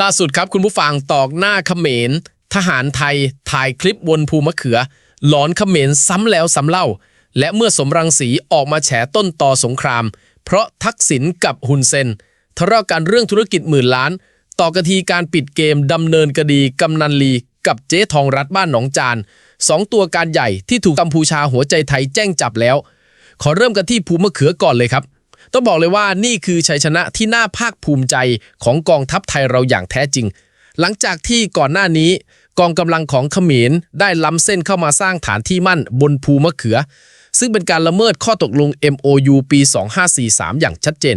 ล่าสุดครับคุณผู้ฟังตอกหน้าเขมร ทหารไทยถ่ายคลิปบนภูมะเขือ หลอนเขมรซ้ำแล้วซ้ำเล่า และเมื่อสมรังสีออกมาแฉต้นต่อสงคราม เพราะทักษิณกับฮุนเซนทะเลาะกันเรื่องธุรกิจหมื่นล้าน ต่อกทีการปิดเกมดำเนินคดีกำนันลี กับเจ๊ทองรัฐบ้านหนองจานสองตัวการใหญ่ที่ถูกกัมพูชาหัวใจไทยแจ้งจับแล้ว ขอเริ่มกันที่ภูมะเขือก่อนเลยครับ ต้องบอกเลยว่านี่คือชัยชนะที่น่าภาคภูมิใจของกองทัพไทยเราอย่างแท้จริง หลังจากที่ก่อนหน้านี้ กองกำลังของเขมรได้ล้ำเส้นเข้ามาสร้างฐานที่มั่นบนภูมะเขือ ซึ่งเป็นการละเมิดข้อตกลง MOU ปี 2543 อย่างชัดเจน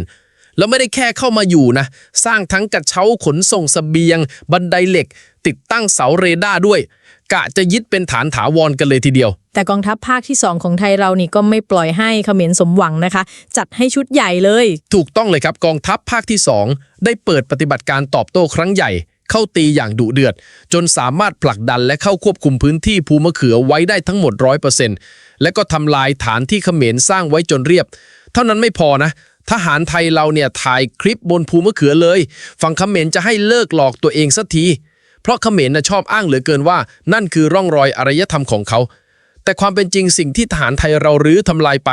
แล้วไม่ได้แค่เข้ามาอยู่นะ สร้างทั้งกระเช้าขนส่งสเสบียง บันไดเหล็ก ติดตั้งเสาเรดาร์ด้วย กะจะยึดเป็นฐานถาวรกันเลยทีเดียว แต่กองทัพภาคที่ 2 ของไทยเรานี่ก็ไม่ปล่อยให้เขมรสมหวังนะคะ จัดให้ชุดใหญ่เลย ถูกต้องเลยครับกองทัพภาคที่ 2 ได้เปิดปฏิบัติการตอบโต้ครั้งใหญ่ เข้าตีอย่างดุเดือด จนสามารถผลักดันและเข้าควบคุมพื้นที่ภูมะเขือไว้ได้ทั้งหมด100%และก็ทำลายฐานที่เขมรสร้างไว้จนเรียบ เท่านั้นไม่พอนะทหารไทยเราเนี่ยถ่ายคลิปบนภูมะเขือเลย ฝั่งเขมรจะให้เลิกหลอกตัวเองสักที เพราะเขมรนะชอบอ้างเหลือเกินว่า นั่นคือร่องรอยอารยธรรมของเขา แต่ความเป็นจริงสิ่งที่ทหารไทยเรารื้อทำลายไป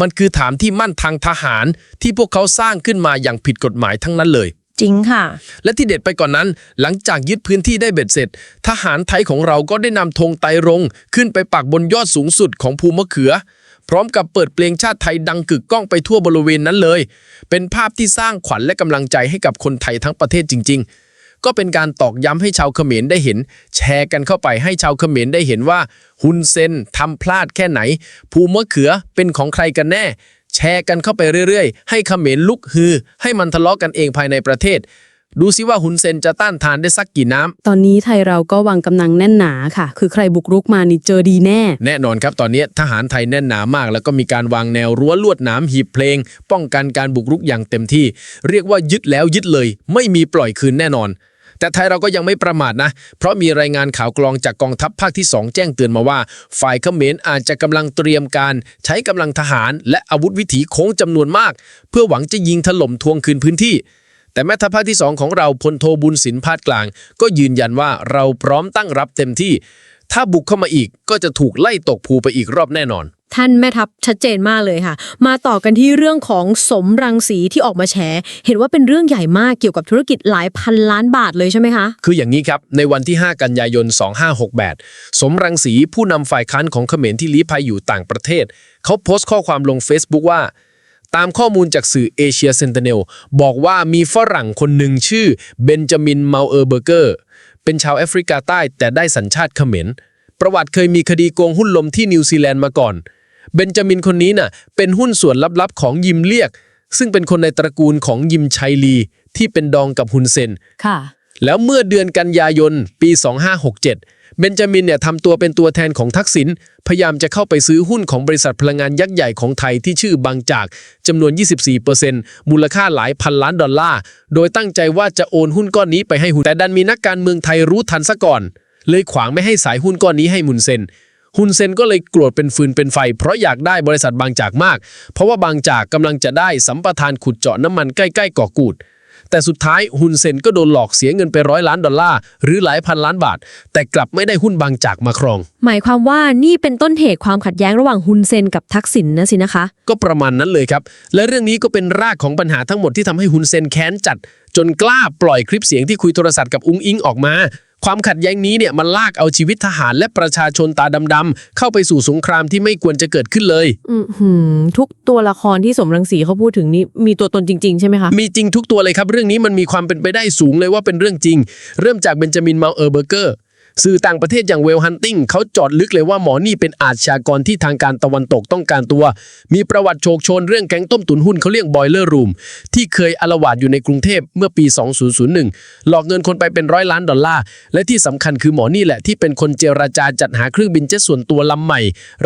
มันคือฐานที่มั่นทางทหาร ที่พวกเขาสร้างขึ้นมาอย่างผิดกฎหมายทั้งนั้นเลยจริงค่ะ และที่เด็ดไปก่อนนั้น หลังจากยึดพื้นที่ได้เบ็ดเสร็จ ทหารไทยของเราก็ได้นำธงไตรรงค์ขึ้นไปปักบนยอดสูงสุดของภูมะเขือ พร้อมกับเปิดเพลงชาติไทยดังกึกก้องไปทั่วบริเวณนั้นเลย เป็นภาพที่สร้างขวัญและกำลังใจให้กับคนไทยทั้งประเทศจริง ๆ ก็เป็นการตอกย้ำให้ชาวเขมรได้เห็น แชร์กันเข้าไปให้ชาวเขมรได้เห็นว่าฮุนเซนทำพลาดแค่ไหน ภูมะเขือเป็นของใครกันแน่ แชร์กันเข้าไปเรื่อยๆ ให้เขมรลุกฮือ ให้มันทะเลาะกันเองภายในประเทศ ดูซิว่าฮุนเซนจะต้านทานได้สักกี่น้ำตอนนี้ไทยเราก็วางกำลังแน่นหนาค่ะ คือใครบุกรุกมานี่เจอดีแน่ แน่นอนครับตอนนี้ทหารไทยแน่นหนามาก แล้วก็มีการวางแนวรั้วลวดหนามหีบเพลง ป้องกันการบุกรุกอย่างเต็มที่ เรียกว่ายึดแล้วยึดเลย ไม่มีปล่อยคืนแน่นอน แต่ไทยเราก็ยังไม่ประมาทนะ เพราะมีรายงานข่าวกรองจากกองทัพภาคที่ 2 แจ้งเตือนมาว่า ฝ่ายเขมรอาจจะกำลังเตรียมการใช้กำลังทหาร และอาวุธวิถีโค้งจำนวนมาก เพื่อหวังจะยิงถล่มทวงคืนพื้นที่ แต่แม่ทัพภาคที่ 2 ของเราพลโทบุญสินพาดกลาง ก็ยืนยันว่าเราพร้อมตั้งรับเต็มที่ ถ้าบุกเข้ามาอีกก็จะถูกไล่ตกภูไปอีกรอบแน่นอน ท่านแม่ทัพชัดเจนมากเลยค่ะ มาต่อกันที่เรื่องของสมรังสีที่ออกมาแฉ เห็นว่าเป็นเรื่องใหญ่มากเกี่ยวกับธุรกิจหลายพันล้านบาทเลยใช่ไหมคะ คืออย่างนี้ครับ ในวันที่ 5 กันยายน 2568 สมรังสีผู้นำฝ่ายค้านของเขมรที่ลี้ภัยอยู่ต่างประเทศ เขาโพสต์ข้อความลง Facebook ว่าตามข้อมูลจากสื่อเอเชียเซนเตเนลบอกว่ามีฝรั่งคนหนึ่งชื่อเบนจามินเมาเออร์เบอร์เกอร์เป็นชาวแอฟริกาใต้แต่ได้สัญชาติเขมรประวัติเคยมีคดีโกงหุ้นลมที่นิวซีแลนด์มาก่อน เบนจามินคนนี้น่ะเป็นหุ้นส่วนลับๆของยิมเลียก ซึ่งเป็นคนในตระกูลของยิมชัยลี ที่เป็นดองกับฮุนเซน ค่ะ แล้วเมื่อเดือนกันยายนปี 2567 เบนจามินเนี่ยทำตัวเป็นตัวแทนของทักษิณพยายามจะเข้าไปซื้อหุ้นของบริษัทพลังงานยักษ์ใหญ่ของไทยที่ชื่อบางจากจำนวน 24%มูลค่าหลายพันล้านดอลลาร์ โดยตั้งใจว่าจะโอนหุ้นก้อนนี้ไปให้หุ้นแต่ดันมีนักการเมืองไทยรู้ทันซะก่อน เลยขวางไม่ให้สายหุ้นก้อนนี้ให้มุนเซน ฮุนเซนก็เลยโกรธเป็นฟืนเป็นไฟ เพราะอยากได้บริษัทบางจากมาก เพราะว่าบางจากกำลังจะได้สัมปทานขุดเจาะน้ำมันใกล้ๆเกาะกูด แต่สุดท้ายฮุนเซนก็โดนหลอกเสียเงินไปร้อยล้านดอลลาร์หรือหลายพันล้านบาท แต่กลับไม่ได้หุ้นบางจากมาครอง หมายความว่านี่เป็นต้นเหตุความขัดแย้งระหว่างฮุนเซนกับทักษิณนะสินะคะ ก็ประมาณนั้นเลยครับ และเรื่องนี้ก็เป็นรากของปัญหาทั้งหมดที่ทำให้ฮุนเซนแค้นจัด จนกล้าปล่อยคลิปเสียงที่คุยโทรศัพท์กับอุ้งอิงออกมา ความขัดแย้งนี้เนี่ยมันลากเอาชีวิตทหารและประชาชนตาดำๆเข้าไปสู่สงครามที่ไม่ควรจะเกิดขึ้นเลยอือหือทุกตัวละครที่สมรังสีเขาพูดถึงนี่มีตัวตนจริง ๆ ใช่ไหมคะ มีจริงทุกตัวเลยครับ เรื่องนี้มันมีความเป็นไปได้สูงเลยว่าเป็นเรื่องจริง เริ่มจากเบนจามินเมาเออร์เบอร์เกอร์ สื่อต่างประเทศอย่างเวลฮันติงเขาจอดลึกเลยว่าหมอนี่เป็นอาชญากรที่ทางการตะวันตกต้องการตัว มีประวัติโชคโชนเรื่องแก๊งต้มตุนหุ้นเขาเรียกบอยเลอร์รูมที่เคยอาละวาดอยู่ในกรุงเทพเมื่อปี 2001 หลอกเงินคนไปเป็นร้อยล้านดอลลาร์ และที่สำคัญคือหมอนี่แหละที่เป็นคนเจราจาจัดหาเครื่องบินเจ็ตส่วนตัวลำใหม่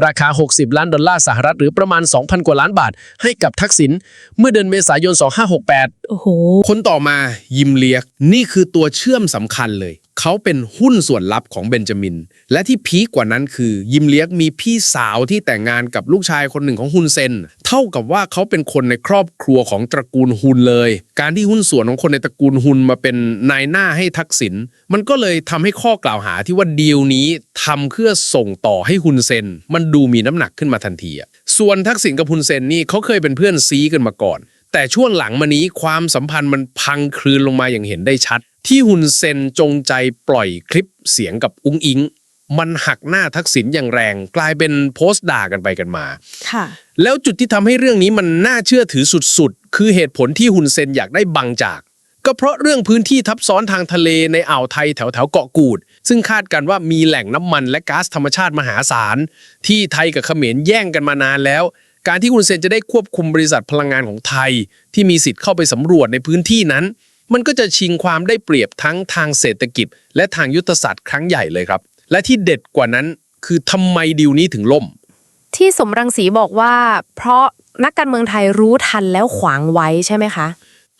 ราคา 60 ล้านดอลลาร์สหรัฐหรือประมาณ 2,000 กว่าล้านบาท ให้กับทักษิณเมื่อเดือนเมษายน 2568 โอ้โห คนต่อมายิมเลียก นี่คือตัวเชื่อมสำคัญเลย เขาเป็นหุ้นส่วนลับของเบนจามิน และที่พีคกว่านั้นคือ ยิมเลียกมีพี่สาวที่แต่งงานกับลูกชายคนหนึ่งของฮุนเซน เท่ากับว่าเขาเป็นคนในครอบครัวของตระกูลฮุนเลย การที่หุ้นส่วนของคนในตระกูลฮุนมาเป็นนายหน้าให้ทักษิณมันก็เลยทำให้ข้อกล่าวหาที่ว่าดีลนี้ทำเพื่อส่งต่อให้ฮุนเซน มันดูมีน้ำหนักขึ้นมาทันทีอะส่วนทักษิณกับฮุนเซนนี่เขาเคยเป็นเพื่อนซีกันมาก่อนแต่ช่วงหลังมานี้ความสัมพันธ์มันพังคลืนลงมาอย่างเห็นได้ชัด ที่ฮุนเซนจงใจปล่อยคลิปเสียงกับอุ้งอิง มันหักหน้าทักษิณอย่างแรง กลายเป็นโพสต์ด่ากันไปกันมา ค่ะ แล้วจุดที่ทำให้เรื่องนี้มันน่าเชื่อถือสุดๆ คือเหตุผลที่ฮุนเซนอยากได้บังจาก ก็เพราะเรื่องพื้นที่ทับซ้อนทางทะเลในอ่าวไทยแถวแถวๆเกาะกูด ซึ่งคาดกันว่ามีแหล่งน้ำมันและก๊าซธรรมชาติมหาศาล ที่ไทยกับเขมรแย่งกันมานานแล้ว การที่ฮุนเซนจะได้ควบคุมบริษัทพลังงานของไทย ที่มีสิทธิ์เข้าไปสำรวจในพื้นที่นั้น มันก็จะชิงความได้เปรียบทั้งทางเศรษฐกิจ และทางยุทธศาสตร์ครั้งใหญ่เลยครับ และที่เด็ดกว่านั้นคือทำไมดีลนี้ถึงล่ม ที่สมรังสีบอกว่า เพราะนักการเมืองไทยรู้ทันแล้วขวางไว้ใช่ไหมคะ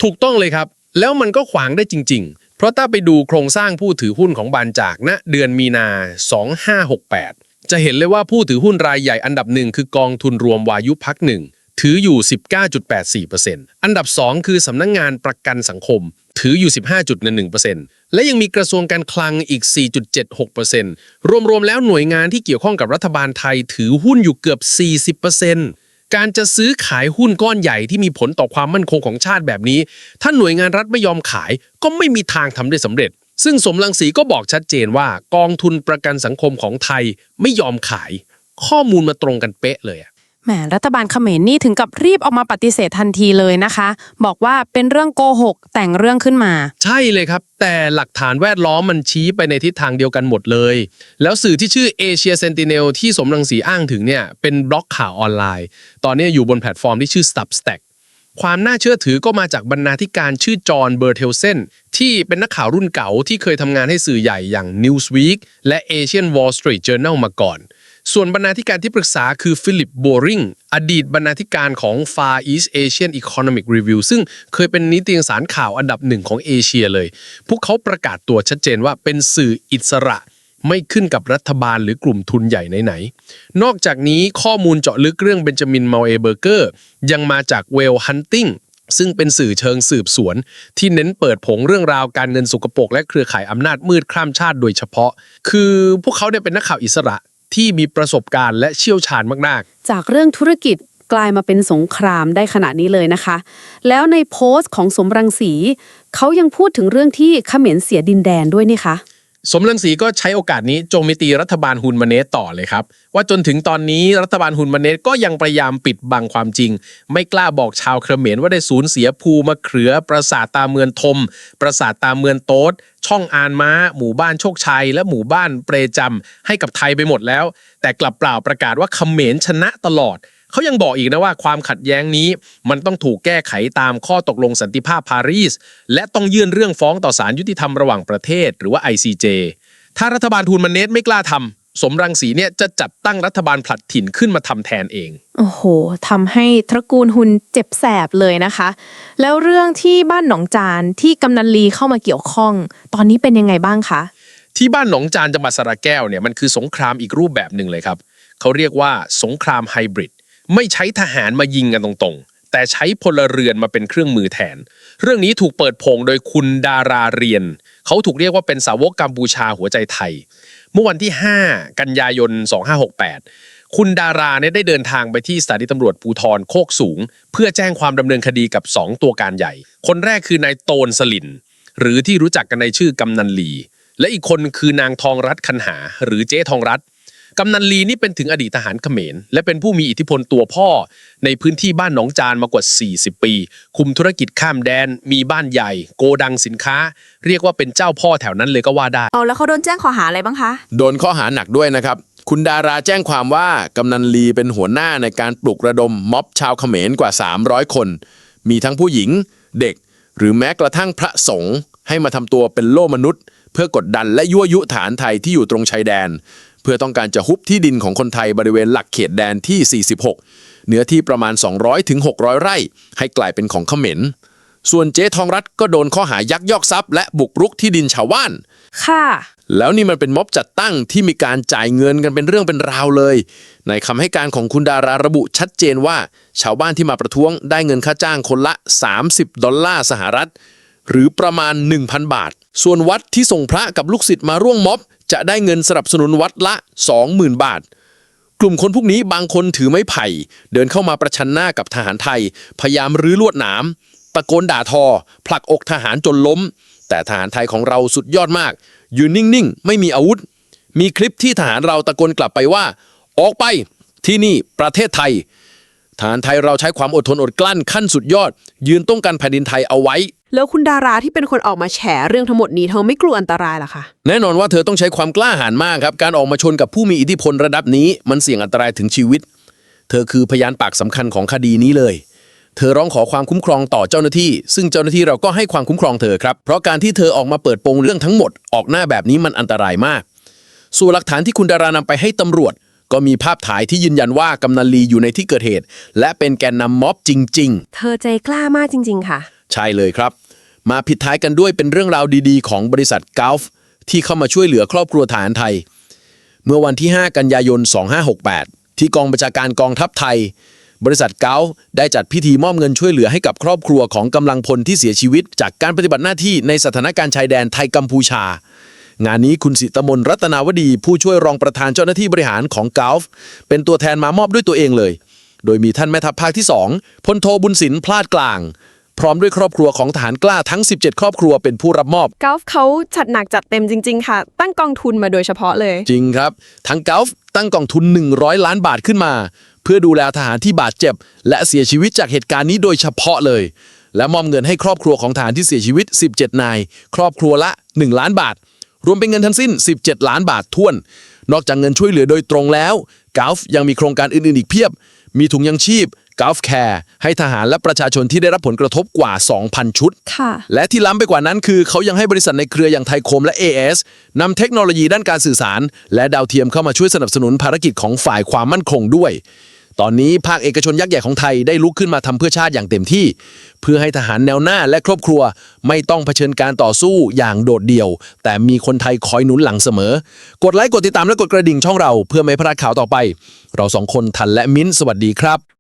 ถูกต้องเลยครับ แล้วมันก็ขวางได้จริง ๆ เพราะถ้าไปดูโครงสร้างผู้ถือหุ้นของบานจากณเดือนมีนา 2568 จะเห็นเลยว่าผู้ถือหุ้นรายใหญ่อันดับหนึ่งคือกองทุนรวมวายุพักหนึ่ง ถืออยู่ 19.84%อันดับ 2 คือสำนักงงานประกันสังคม ถืออยู่ 15.11%และยังมีกระทรวงการคลังอีก 4.76%รวมๆ แล้วหน่วยงานที่เกี่ยวข้องกับรัฐบาลไทยถือหุ้นอยู่เกือบ 40%การจะซื้อขายหุ้นก้อนใหญ่ที่มีผลต่อความมั่นคงของชาติแบบนี้ ถ้าหน่วยงานรัฐไม่ยอมขายก็ไม่มีทางทำได้สำเร็จ ซึ่งสมรังสีก็บอกชัดเจนว่ากองทุนประกันสังคมของไทยไม่ยอมขาย ข้อมูลมาตรงกันเป๊ะเลยอะ แหมรัฐบาลเขมรนี่ถึงกับรีบออกมาปฏิเสธทันทีเลยนะคะ บอกว่าเป็นเรื่องโกหกแต่งเรื่องขึ้นมา ใช่เลยครับ แต่หลักฐานแวดล้อมมันชี้ไปในทิศทางเดียวกันหมดเลย แล้วสื่อที่ชื่อ Asia Sentinel ที่สมรังสีอ้างถึงเนี่ยเป็นบล็อกข่าวออนไลน์ ตอนนี้อยู่บนแพลตฟอร์มที่ชื่อ Substack ความน่าเชื่อถือก็มาจากบรรณาธิการชื่อจอห์นเบอร์เทลเซนที่เป็นนักข่าวรุ่นเก่าที่เคยทำงานให้สื่อใหญ่อย่าง Newsweek และ Asian Wall Street Journal มาก่อน ส่วนบรรณาธิการที่ปรึกษาคือฟิลิปโบริงอดีตบรรณาธิการของ Far East Asian Economic Review ซึ่งเคยเป็นนิตยสารข่าวอันดับหนึ่งของเอเชียเลย พวกเขาประกาศตัวชัดเจนว่าเป็นสื่ออิสระไม่ขึ้นกับรัฐบาลหรือกลุ่มทุนใหญ่ไหนๆ นอกจากนี้ข้อมูลเจาะลึกเรื่องเบนจามินมาเอเบอร์เกอร์ ยังมาจากเวลฮันติงซึ่งเป็นสื่อเชิงสืบสวน ที่เน้นเปิดผงเรื่องราวการเงินสุกปกและเครือข่ายอำนาจมืดข้ามชาติโดยเฉพาะ คือพวกเขาเนี่ยเป็นนักข่าวอิสระ ที่มีประสบการณ์และเชี่ยวชาญมากๆ จากเรื่องธุรกิจกลายมาเป็นสงครามได้ขนาดนี้เลยนะคะ แล้วในโพสต์ของสมรังสี เขายังพูดถึงเรื่องที่เขมรเสียดินแดนด้วยนี่คะ สมรังสีก็ใช้โอกาสนี้โจมตีรัฐบาลฮุนมาเนสต่อเลยครับ ว่าจนถึงตอนนี้รัฐบาลฮุนมาเนสก็ยังพยายามปิดบังความจริง ไม่กล้าบอกชาวเขมรว่าได้สูญเสียภูมะเขือ ปราสาทตาเมืองทม ปราสาทตาเมืองโต๊ดช่องอานม้า หมู่บ้านโชคชัย และหมู่บ้านเปรจำให้กับไทยไปหมดแล้ว แต่กลับเปล่าประกาศว่าเขมรชนะตลอด เขายังบอกอีกนะว่าความขัดแย้งนี้มันต้องถูกแก้ไขตามข้อตกลงสันติภาพปารีส และต้องยื่นเรื่องฟ้องต่อศาลยุติธรรมระหว่างประเทศหรือว่า ICJ ถ้ารัฐบาลทูนมันเนสไม่กล้าทำสมรังสีเนี่ยจะจัดตั้งรัฐบาลผลัดถิ่นขึ้นมาทำแทนเอง โอ้โหทำให้ตระกูลหุนเจ็บแสบเลยนะคะ แล้วเรื่องที่บ้านหนองจานที่กำนันลีเข้ามาเกี่ยวข้อง ตอนนี้เป็นยังไงบ้างคะที่บ้านหนองจานจังหวัดสระแก้วเนี่ยมันคือสงครามอีกรูปแบบหนึ่งเลยครับเขาเรียกว่าสงครามไฮบริด ไม่ใช้ทหารมายิงกันตรงๆ แต่ใช้พลเรือนมาเป็นเครื่องมือแทน เรื่องนี้ถูกเปิดโผงโดยคุณดาราเรียน เขาถูกเรียกว่าเป็นสาวกกัมพูชาหัวใจไทย เมื่อวันที่ 5 กันยายน 2568 คุณดาราเนี่ยได้เดินทางไปที่สถานีตำรวจภูทรโคกสูง เพื่อแจ้งความดำเนินคดีกับ 2 ตัวการใหญ่ คนแรกคือนายโตนสลิน หรือที่รู้จักกันในชื่อกำนันลีและอีกคนคือนางทองรัตน์คันหา หรือเจ๊ทองรัตน์ กำนันลีนี่เป็นถึงอดีตทหารเขมร และเป็นผู้มีอิทธิพลตัวพ่อ ในพื้นที่บ้านหนองจานมากว่า 40 ปี คุมธุรกิจข้ามแดน มีบ้านใหญ่ โกดังสินค้า เรียกว่าเป็นเจ้าพ่อแถวนั้นเลยก็ว่าได้ เอาแล้วเขาโดนแจ้งข้อหาอะไรบ้างคะ โดนข้อหาหนักด้วยนะครับ คุณดาราแจ้งความว่ากำนันลีเป็นหัวหน้าในการปลุกระดมม็อบชาวเขมรกว่า 300 คน มีทั้งผู้หญิง เด็ก หรือแม้กระทั่งพระสงฆ์ให้มาทำตัวเป็นโล่มนุษย์ เพื่อกดดันและยั่วยุฐานไทยที่อยู่ตรงชายแดนเพื่อต้องการจะฮุบที่ดินของคนไทยบริเวณหลักเขตแดนที่ 46 เนื้อที่ประมาณ 200-600ไร่ ให้กลายเป็นของเขมรส่วนเจ๊ทองรัฐก็โดนข้อหายักยอกทรัพย์และบุกรุกที่ดินชาวบ้าน ค่ะ แล้วนี่มันเป็นม็อบจัดตั้งที่มีการจ่ายเงินกันเป็นเรื่องเป็นราวเลย ในคำให้การของคุณดาราระบุชัดเจนว่า ชาวบ้านที่มาประท้วงได้เงินค่าจ้างคนละ 30 ดอลลาร์สหรัฐ หรือประมาณ 1,000 บาท ส่วนวัดที่ส่งพระกับลูกศิษย์มาร่วมม็อบ จะได้เงินสนับสนุนวัดละ 20,000 บาท กลุ่มคนพวกนี้บางคนถือไม้ไผ่ เดินเข้ามาประชันหน้ากับทหารไทย พยายามรื้อลวดหนามตะโกนด่าทอ ผลักอกทหารจนล้ม แต่ทหารไทยของเราสุดยอดมาก อยืนนิ่งๆ ไม่มีอาวุธ มีคลิปที่ทหารเราตะโกนกลับไปว่า ออกไปที่นี่ประเทศไทย ทหารไทยเราใช้ความอดทนอดกลั้นขั้นสุดยอด ยืนต้องกันแผ่นดินไทยเอาไว้ แล้วคุณดาราที่เป็นคนออกมาแฉเรื่องทั้งหมดนี้เธอไม่กลัวอันตรายเหรอคะแน่นอนว่าเธอต้องใช้ความกล้าหาญมากครับ การออกมาชนกับผู้มีอิทธิพลระดับนี้ มันเสี่ยงอันตรายถึงชีวิต เธอคือพยานปากสำคัญของคดีนี้เลย เธอร้องขอความคุ้มครองต่อเจ้าหน้าที่ ซึ่งเจ้าหน้าที่เราก็ให้ความคุ้มครองเธอครับ เพราะการที่เธอออกมาเปิดโปงเรื่องทั้งหมดออกหน้าแบบนี้มันอันตรายมาก ส่วนหลักฐานที่คุณดารานำไปให้ตำรวจ ก็มีภาพถ่ายที่ยืนยันว่ากำนันลีอยู่ในที่เกิดเหตุ และเป็นแกนนำม็อบจริง ๆ เธอใจกล้ามากจริง ๆ ค่ะ ใช่เลยครับ มาผิดท้ายกันด้วยเป็นเรื่องราวดีๆ ของบริษัทก l ฟที่เข้ามาช่วยเหลือครอบครัวฐานไทย เมื่อวันที่ 5 กันยายน 2568 ที่กองบัญชาการกองทัพไทย บริษัทเกาได้จัดพิธีมอบเงินช่วยเหลือให้กับครอบครัวของกำลังพลที่เสียชีวิต จากการปฏิบัติหน้าที่ในสถานการณ์ชายแดนไทยกัมพูชา งานนี้คุณสิตมนรัตนาวดี ผู้ช่วยรองประธานเจ้าหน้าที่บริหารของเกาฟเป็นตัวแทนมามอบด้วยตัวเองเลย โดยมีท่านแม่ทัพภาคที่ 2พลโทบุญสินพลาดกลาง พร้อมด้วยครอบครัวของทหารกล้าทั้ง 17 ครอบครัวเป็นผู้รับมอบ กอล์ฟเขาจัดหนักจัดเต็มจริง ๆ ค่ะ ตั้งกองทุนมาโดยเฉพาะเลย จริงครับ ทั้งเกาฟตั้งกองทุน 100 ล้านบาทขึ้นมา เพื่อดูแลทหารที่บาดเจ็บ และเสียชีวิตจากเหตุการณ์นี้โดยเฉพาะเลย และมอบเงินให้ครอบครัวของทหารที่เสียชีวิต 17 นาย ครอบครัวละ 1 ล้านบาท รวมเป็นเงินทั้งสิ้น 17 ล้านบาทท้วน นอกจากเงินช่วยเหลือโดยตรงแล้วกาฟยังมีโครงการอื่นๆอีกเพียบ มีถุงยังชีพ กาฟแคร์ให้ทหารและประชาชนที่ได้รับผลกระทบกว่า 2,000 ชุด ค่ะ และที่ล้ำไปกว่านั้นคือเขายังให้บริษัทในเครืออย่างไทยคมและ AS นำเทคโนโลยีด้านการสื่อสาร และดาวเทียมเข้ามาช่วยสนับสนุนภารกิจของฝ่ายความมั่นคงด้วย ตอนนี้ภาคเอกชนยักษ์ใหญ่ของไทยได้ลุกขึ้นมาทำเพื่อชาติอย่างเต็มที่ เพื่อให้ทหารแนวหน้าและครอบครัว ไม่ต้องเผชิญการต่อสู้อย่างโดดเดี่ยว แต่มีคนไทยคอยหนุนหลังเสมอ กดไลค์กดติดตามและกดกระดิ่งช่องเรา เพื่อไม่พลาดข่าวต่อไป เราสองคนทันและมิ้นท์สวัสดีครับ